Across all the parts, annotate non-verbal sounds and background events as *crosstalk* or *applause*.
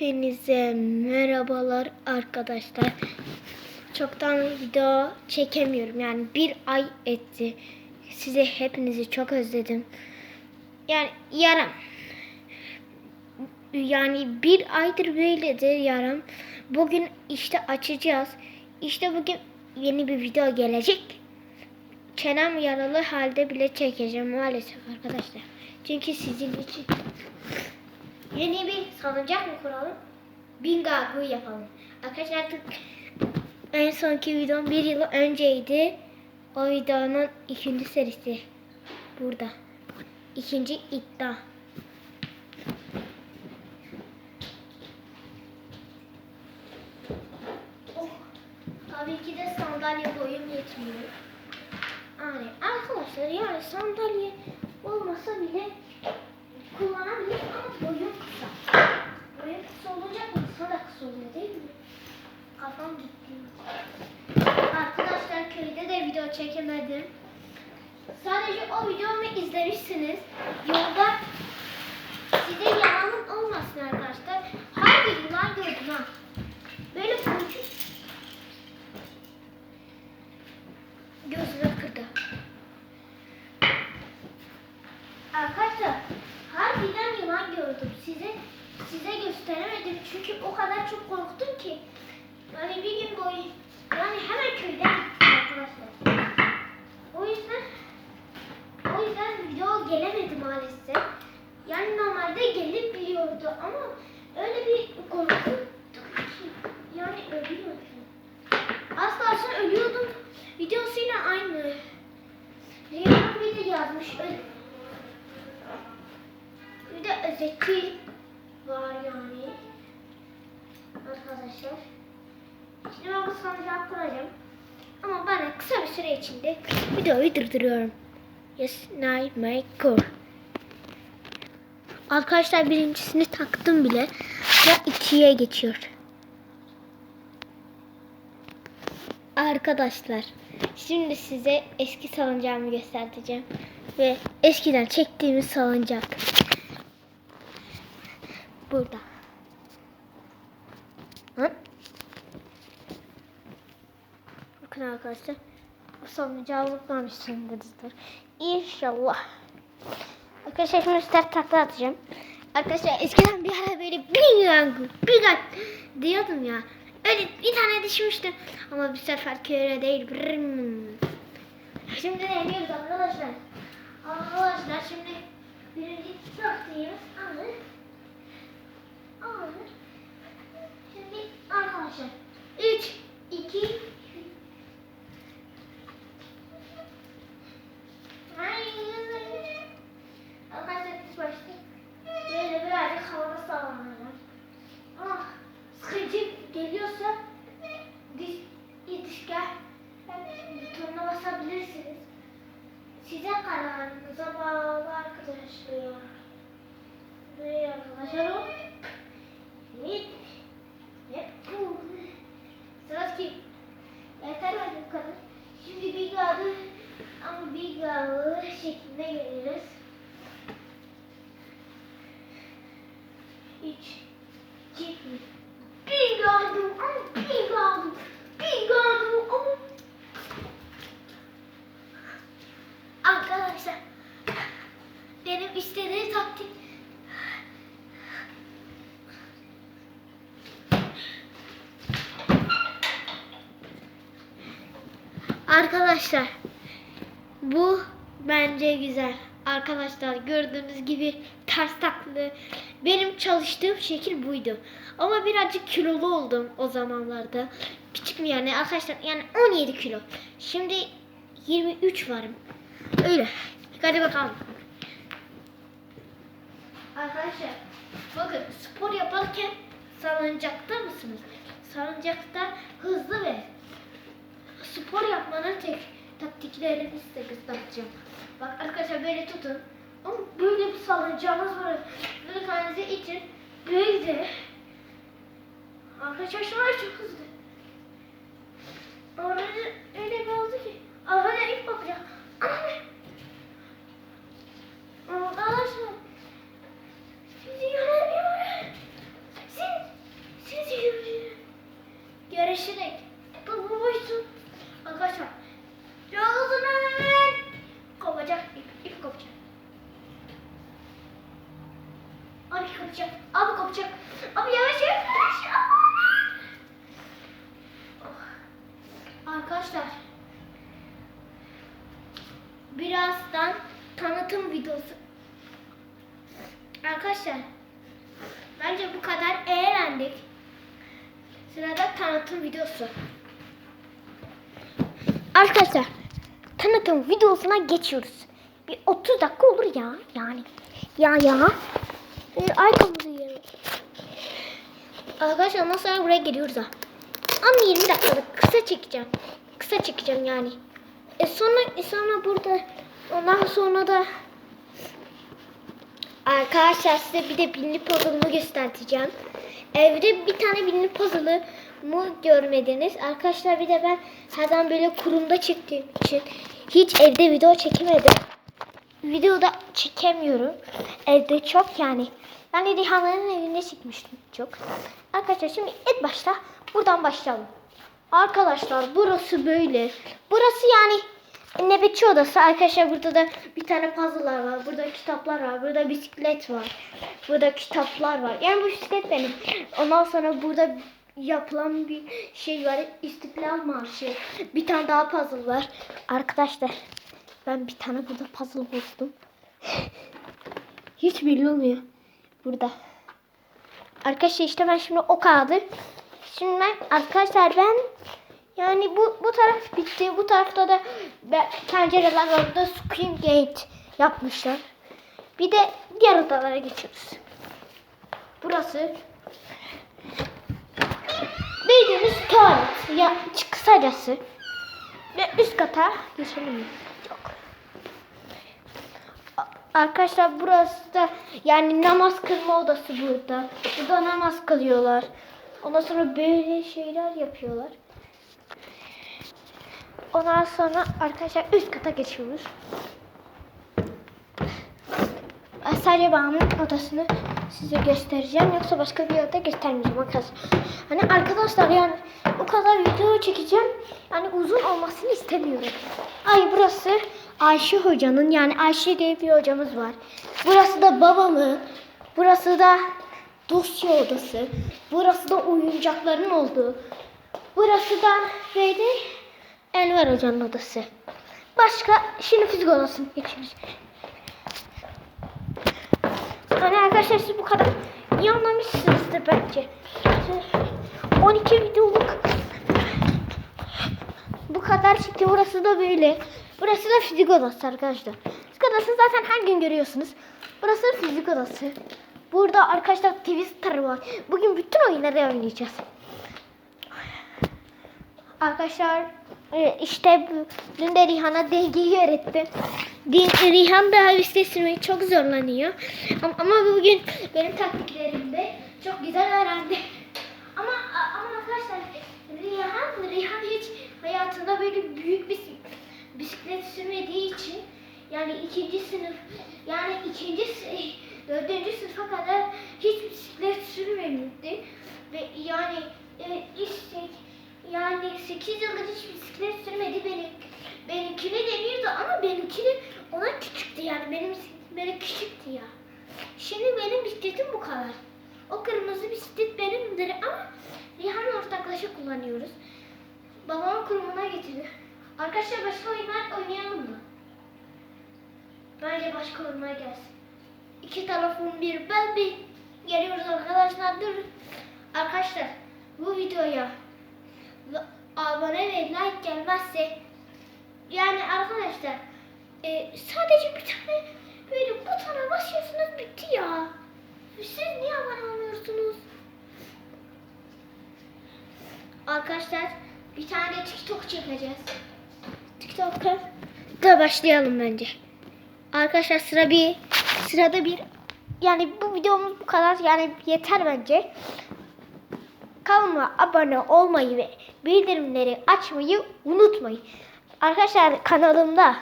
Hepinize merhabalar arkadaşlar. Çoktan video çekemiyorum. Yani bir ay etti. Size hepinizi çok özledim. Yani yaram. Yani bir aydır böyledir yaram. Bugün işte açacağız. İşte bugün yeni bir video gelecek. Çenem yaralı halde bile çekeceğim maalesef arkadaşlar. Çünkü sizin için Yeni bir salıncak mı kuralım? Bingagu yapalım. Arkadaşlar artık en sonki videom bir yıl önceydi. O videonun ikinci serisi. Burada. İkinci iddia. Oh, tabii ki de sandalye boyum yetmiyor. Yani arkadaşlar yani sandalye olmasa bile kullanabilir ama boyun kısa. Boyun kısa olacak mı? Sana da kısa oluyor değil mi? Kafam gitti. Arkadaşlar köyde de video çekemedim. Sadece o videomu izlemişsiniz. Yolda size yalanım olmasın arkadaşlar. Harbi yılan gördüm ha. Böyle boyucu gözüme kırdı. Arkadaşlar harbiden yılan gördüm. Size size gösteremedim çünkü o kadar çok korktum ki. Yani bir gün boyu yani hemen köyden gittim arkadaşlar. O yüzden o yüzden video gelemedi maalesef. Yani normalde gelip biliyordu ama öyle bir korktum ki yani ölüyordum. Az kalsın ölüyordum. Videosuyla aynı. Reyhan Ö- bir de özeti var yani. Arkadaşlar. Şimdi ben bu sancağı kuracağım. Ama bana kısa bir süre içinde videoyu durduruyorum. Yes, night, my core. Arkadaşlar birincisini taktım bile. Ya ikiye geçiyor. Arkadaşlar şimdi size eski salıncağımı göstereceğim. Ve eskiden çektiğimiz salıncak. Burada. Hı? Bakın arkadaşlar. Bu salıncağı unutmamışsınızdır. İnşallah. Arkadaşlar şimdi start takla atacağım. Arkadaşlar eskiden bir ara böyle bingang bingang diyordum ya. Öyle bir tane düşmüştüm. Ama bir sefer köre değil. Brrrm. Şimdi deniyoruz arkadaşlar. Arkadaşlar şimdi birinci taktığımız alır. Alır. Şimdi arkadaşlar 3, 2, Böyle arkadaşlar o. Evet. Hep bu. Sırası Yeter bence bu kadar. Şimdi bir gağdı ama bir gağdı şeklinde geliriz. Üç, iki, bir gağdı ama bir gağdı, bir gağdı ama Arkadaşlar benim istediğim taktik Arkadaşlar bu bence güzel. Arkadaşlar gördüğünüz gibi ters taklı. Benim çalıştığım şekil buydu. Ama birazcık kilolu oldum o zamanlarda. Küçük mü yani arkadaşlar yani 17 kilo. Şimdi 23 varım. Öyle. Hadi bakalım. Arkadaşlar bakın spor yaparken salıncakta mısınız? Salıncakta hızlı ve spor yapmanın tek taktiklerini size göstereceğim. Bak arkadaşlar böyle tutun. Ama böyle bir salıncağınız var. Böyle kendinize için böyle. Arkadaşlar şu an çok hızlı. Orada öyle bir oldu ki. Arkadaşlar ilk bakacağım. Anne. Arkadaşlar birazdan tanıtım videosu. Arkadaşlar bence bu kadar eğlendik. Sırada tanıtım videosu. Arkadaşlar tanıtım videosuna geçiyoruz. Bir 30 dakika olur ya yani. Ya ya. Ee, Arkamızı yiyelim. Arkadaşlar nasıl buraya geliyoruz ha. Ama 20 dakikalık kısa çekeceğim. Kısa çekeceğim yani. E sonra e sonra burada ondan sonra da Arkadaşlar size bir de binli puzzle'ımı göstereceğim. Evde bir tane binli puzzle'ı mı görmediniz? Arkadaşlar bir de ben her zaman böyle kurumda çektiğim için hiç evde video çekemedim. Videoda çekemiyorum. Evde çok yani. Ben de Rihanna'nın evinde çekmiştim çok. Arkadaşlar şimdi ilk başta buradan başlayalım. Arkadaşlar burası böyle. Burası yani nöbetçi odası. Arkadaşlar burada da bir tane puzzle'lar var. Burada kitaplar var. Burada bisiklet var. Burada kitaplar var. Yani bu bisiklet benim. Ondan sonra burada yapılan bir şey var. İstiklal Marşı. Bir tane daha puzzle var. Arkadaşlar ben bir tane burada puzzle buldum. *laughs* Hiç belli olmuyor. Burada. Arkadaşlar işte ben şimdi o kaldı. Şimdi ben arkadaşlar ben yani bu bu taraf bitti. Bu tarafta da be- pencereler. Burada Scream Gate yapmışlar. Bir de diğer odalara geçiyoruz. Burası bildiğimiz tuvalet. Ya kısacası. Ve üst kata geçelim Arkadaşlar burası da yani namaz kılma odası burada. Burada namaz kılıyorlar. Ondan sonra böyle şeyler yapıyorlar. Ondan sonra arkadaşlar üst kata geçiyoruz. Sadece babamın odasını size göstereceğim. Yoksa başka bir yerde göstermeyeceğim arkadaşlar. Hani arkadaşlar yani bu kadar video çekeceğim. Yani uzun olmasını istemiyorum. Ay burası Ayşe hocanın yani Ayşe diye bir hocamız var. Burası da babamın. Burası da dosya odası. Burası da oyuncakların olduğu. Burası da neydi? Enver Hoca'nın odası. Başka şimdi fizik odasına geçiyoruz. Hani arkadaşlar siz bu kadar iyi anlamışsınızdır bence. 12 videoluk bu kadar çıktı. Burası da böyle. Burası da fizik odası arkadaşlar. Fizik odası zaten her gün görüyorsunuz. Burası fizik odası. Burada arkadaşlar Twister var. Bugün bütün oyunları oynayacağız. Arkadaşlar e, işte dün de Rihan'a dengeyi öğretti. Rihan da haviste sürmeyi çok zorlanıyor. Ama bugün benim taktiklerimde çok güzel öğrendi. Ama ama arkadaşlar Rihan, Rihan hiç hayatında böyle büyük bir bisiklet sürmediği için yani ikinci sınıf yani ikinci *laughs* dördüncü sınıfa kadar hiç bisiklet sürmemişti ve yani e, işte yani 8 yıldır hiç bisiklet sürmedi benim. Benimkini deniyordu ama benimkini ona küçüktü yani benim benim küçüktü ya. Şimdi benim bisikletim bu kadar. O kırmızı bisiklet benimdir ama Rihanna ortaklaşa kullanıyoruz. Babamın kurumuna getirdi. Arkadaşlar başka oyunlar oynayalım mı? Bence başka oyunlar gelsin. İki tarafın bir ben bir geliyoruz arkadaşlar dur. Arkadaşlar bu videoya abone ve like gelmezse yani arkadaşlar e, sadece bir tane böyle butona basıyorsunuz bitti ya. Siz niye abone olmuyorsunuz? Arkadaşlar bir tane TikTok çekeceğiz. TikTok'a da başlayalım bence. Arkadaşlar sıra bir sırada bir yani bu videomuz bu kadar yani yeter bence. Kanalıma abone olmayı ve bildirimleri açmayı unutmayın. Arkadaşlar kanalımda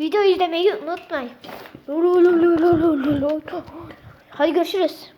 video izlemeyi unutmayın. Hadi görüşürüz.